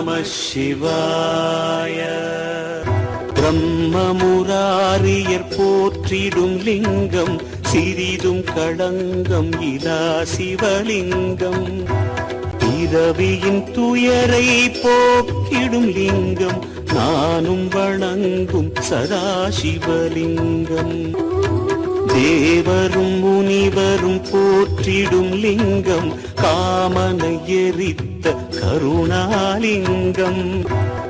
நம சிவாய. பிரம்ம முராரியர் போற்றிடும் லிங்கம் சிறிதும் களங்கம் இலா சிவலிங்கம். பிறவியின் துயரை போக்கிடும் லிங்கம் நானும் வணங்கும் சதாசிவலிங்கம். தேவரும் முனிவரும் போற்றிடும் லிங்கம் காமனை எரித்த கருணாலிங்கம்.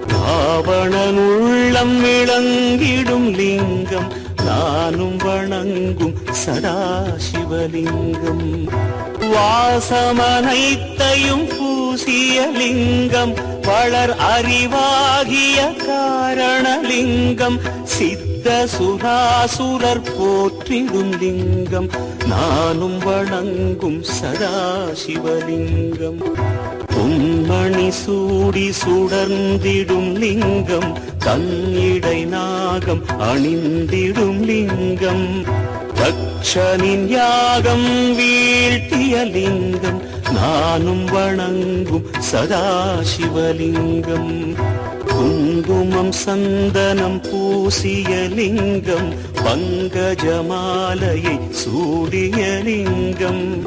ராவணன் உள்ளம் விளங்கிடும் லிங்கம் நானும் வணங்கும் சதாசிவலிங்கம். வாசமனைத்தையும் பூ பூசிய லிங்கம் வளர் அறிவாகிய காரணலிங்கம் சித்த சுராசுரர் போற்றிடும் லிங்கம் நானும் வணங்கும் சதாசிவலிங்கம். பொன்மணி சூடி சுடர்ந்திடும் லிங்கம் தன்னிடை நாகம் அணிந்திடும் லிங்கம் தக்ஷனின் யாகம் வீழ்த்திய லிங்கம் நானும் வணங்கும் சதாசிவலிங்கம். குங்குமம் சந்தனம் பூசிய லிங்கம். பங்கஜமாலையை சூடிய லிங்கம்.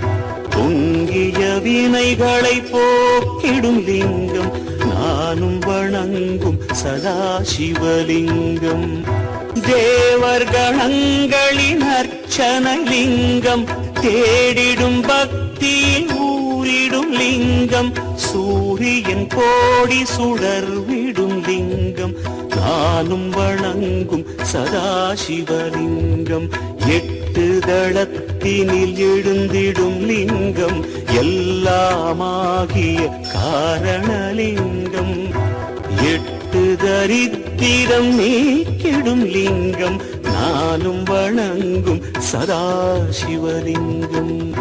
பொங்கிய வினைகளை போக்கிடும் லிங்கம். நானும் வணங்கும் சதாசிவலிங்கம். தேவர்கணங்களின் அர்ச்சனலிங்கம் தேடிடும் பக்தியின் லிங்கம். சூரியன் கோடி சுடர்விடும் லிங்கம். நானும் வணங்கும் சதாசிவலிங்கம். எட்டு தளத்தினில் எழுந்திடும் லிங்கம். எல்லாமாகிய காரணலிங்கம். எட்டு தரித்திரம் நீக்கிடும் லிங்கம். நானும் வணங்கும் சதாசிவலிங்கம்.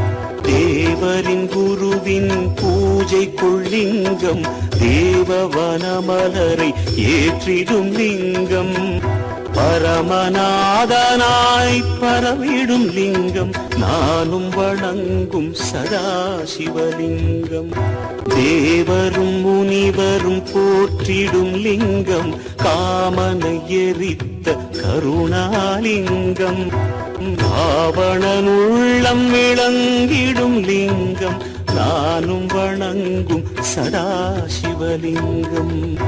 தேவரின் குரு குருவின் பூஜை கொள்ளிங்கம் தேவவனமலரை ஏற்றிடும் லிங்கம். பரமநாதனாய் பரவிடும் லிங்கம் நானும் வணங்கும் சதாசிவலிங்கம். தேவரும் முனிவரும் போற்றிடும் லிங்கம் காமனை எரித்த கருணாலிங்கம். ராவணன் உள்ளம் விளங்கிடும் லிங்கம் நானும் வணங்கும் சதாசிவலிங்கம்.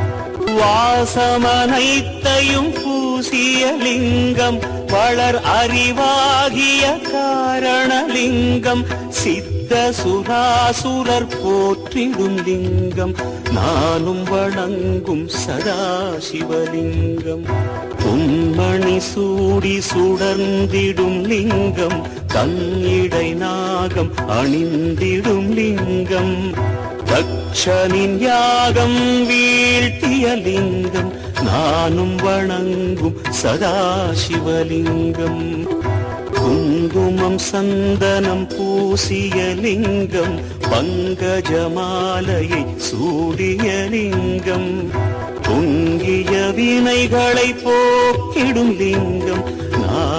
வாசமனைத்தையும் பூசிய லிங்கம் வளர் அறிவாகிய காரணலிங்கம் சித்த சுராசுரர் போற்றிடும் லிங்கம். நானும் வணங்கும் சதாசிவலிங்கம். பொன்மணி சூடி சுடர்ந்திடும் லிங்கம் தன்னிடை நாகம் அணிந்திடும் லிங்கம். தக்ஷனின் யாகம் வீழ்த்திய லிங்கம். நானும் வணங்கும் சதாசிவலிங்கம். குங்குமம் சந்தனம் பூசிய லிங்கம். பங்கஜமாலையை சூடிய லிங்கம். பொங்கிய வினைகளை போக்கிடும் லிங்கம்.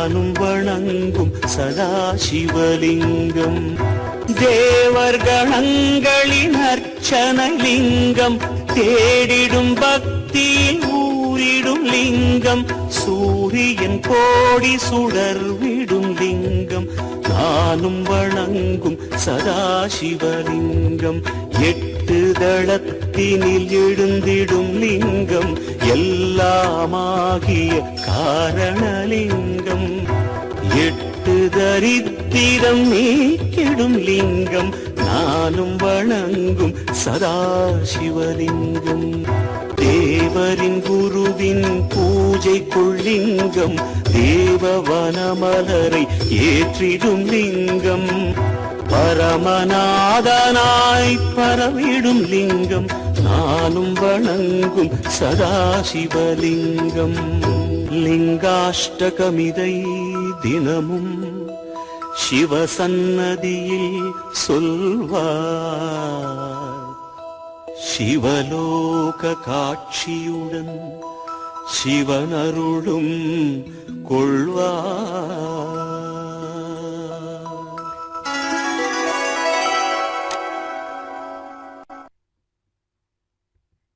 நானும் வணங்கும் சதாசிவலிங்கம். தேவர் கணங்களின் அர்ச்சனை தேடிடும் பக்தியில் ஊரிடும் லிங்கம். சூரியன் கோடி சுடர்விடும் லிங்கம். நானும் வணங்கும் சதாசிவலிங்கம். எட்டு திருதளத்தினில் எழுந்திடும் லிங்கம் எல்லாமாகிய காரணலிங்கம். எட்டு தரித்திரம் நீக்கிடும் லிங்கம் நானும் வணங்கும் சதாசிவலிங்கம். தேவரின் குருவின் பூஜை கொள்ளிங்கம் தேவ வனமலரை ஏற்றிடும் லிங்கம். பரமநாதனாய் பரவிடும் லிங்கம் நானும் வணங்கும் சதாசிவலிங்கம். லிங்காஷ்டகமிதை தினமும் சிவசன்னதியில் சொல்வார். சிவலோக காட்சியுடன் சிவனருளும் கொள்வார்.